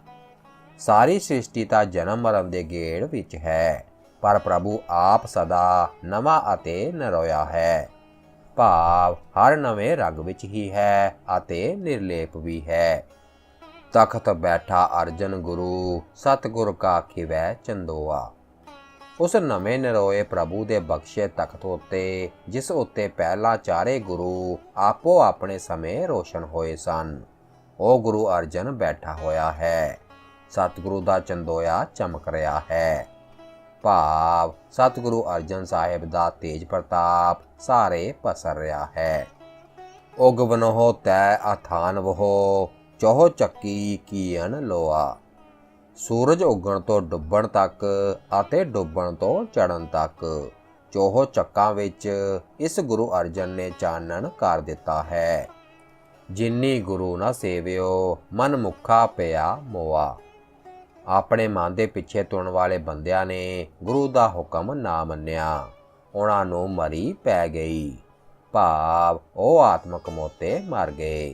ਸਾਰੀ ਸ੍ਰਿਸ਼ਟੀ ਤਾਂ ਜਨਮ ਮਰਨ ਦੇ ਗੇੜ ਵਿੱਚ ਹੈ, ਪਰ ਪ੍ਰਭੂ ਆਪ ਸਦਾ ਨਵਾਂ ਅਤੇ ਨਿਰੋਇਆ ਹੈ। ਭਾਵ ਹਰ ਨਵੇਂ ਰੰਗ ਵਿੱਚ ਹੀ ਹੈ ਅਤੇ ਨਿਰਲੇਪ ਵੀ ਹੈ। ਤਖਤ ਬੈਠਾ ਅਰਜਨ ਗੁਰੂ, ਸਤਗੁਰ ਕਾ ਖਿਵੈ ਚੰਦੋਆ। ਉਸ ਨਵੇਂ ਨਰੋਏ ਪ੍ਰਭੂ ਦੇ ਬਖਸ਼ੇ ਤਖਤ ਉੱਤੇ, ਜਿਸ ਉੱਤੇ ਪਹਿਲਾ ਚਾਰੇ ਗੁਰੂ ਆਪੋ ਆਪਣੇ ਸਮੇਂ ਰੋਸ਼ਨ ਹੋਏ ਸਨ। ਉਹ ਗੁਰੂ ਅਰਜਨ ਬੈਠਾ ਹੋਇਆ ਹੈ। ਸਤਿਗੁਰੂ ਦਾ ਚੰਦੋਇਆ ਚਮਕ ਰਿਹਾ ਹੈ। ਭਾਵ, ਸਤਿਗੁਰੂ ਅਰਜਨ ਸਾਹਿਬ ਦਾ ਤੇਜ ਪ੍ਰਤਾਪ ਸਾਰੇ ਪਸਰ ਰਿਹਾ ਹੈ। ਉਗਵਨੋ ਤੈ ਅਥਾਨ ਵਹੋ ਚੋਹ ਚੱਕੀ ਕੀਨ ਲੋਆ। ਸੂਰਜ ਉੱਗਣ ਤੋਂ ਡੁੱਬਣ ਤੱਕ ਅਤੇ ਡੁੱਬਣ ਤੋਂ ਚੜ੍ਹਨ ਤੱਕ, ਚੋਹੋ ਚੱਕਾਂ ਵਿੱਚ ਇਸ ਗੁਰੂ ਅਰਜਨ ਨੇ ਚਾਨਣ ਕਰ ਦਿੱਤਾ ਹੈ। ਜਿਨਨੀ ਗੁਰੂ ਨਾ ਸੇਵਿਓ, ਮਨ ਮੁਖਾ ਪਿਆ ਮੋਆ। ਆਪਣੇ ਮਨ ਦੇ ਪਿੱਛੇ ਤੁਰਨ ਵਾਲੇ ਬੰਦਿਆਂ ਨੇ ਗੁਰੂ ਦਾ ਹੁਕਮ ਨਾ ਮੰਨਿਆ। ਉਹਨਾਂ ਨੂੰ ਮਰੀ ਪੈ ਗਈ। ਭਾਵ ਉਹ ਆਤਮਕ ਮੋਤੇ ਮਰ ਗਏ।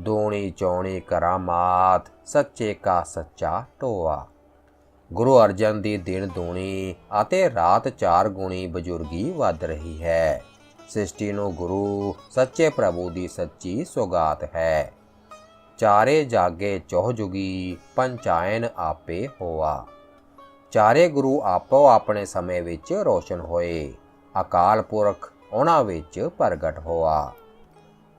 ਦੂਣੀ ਚੌਣੀ ਕਰਾਮਾਤ, ਸੱਚੇ ਕਾ ਸੱਚਾ ਟੋਆ। ਗੁਰੂ ਅਰਜਨ ਦੀ ਦਿਨ ਦੂਣੀ ਅਤੇ ਰਾਤ ਚਾਰ ਗੁਣੀ ਬਜ਼ੁਰਗੀ ਵੱਧ ਰਹੀ ਹੈ। ਸ੍ਰਿਸ਼ਟੀ ਨੂੰ ਗੁਰੂ, ਸੱਚੇ ਪ੍ਰਭੂ ਦੀ ਸੱਚੀ ਸੁਗਾਤ ਹੈ। ਚਾਰੇ ਜਾਗੇ ਚੌਹ ਜੁਗੀ, ਪੰਚਾਇਨ ਆਪੇ ਹੋਆ। ਚਾਰੇ ਗੁਰੂ ਆਪੋ ਆਪਣੇ ਸਮੇਂ ਵਿੱਚ ਰੋਸ਼ਨ ਹੋਏ। ਅਕਾਲ ਪੁਰਖ ਉਹਨਾਂ ਵਿੱਚ ਪ੍ਰਗਟ ਹੋਆ।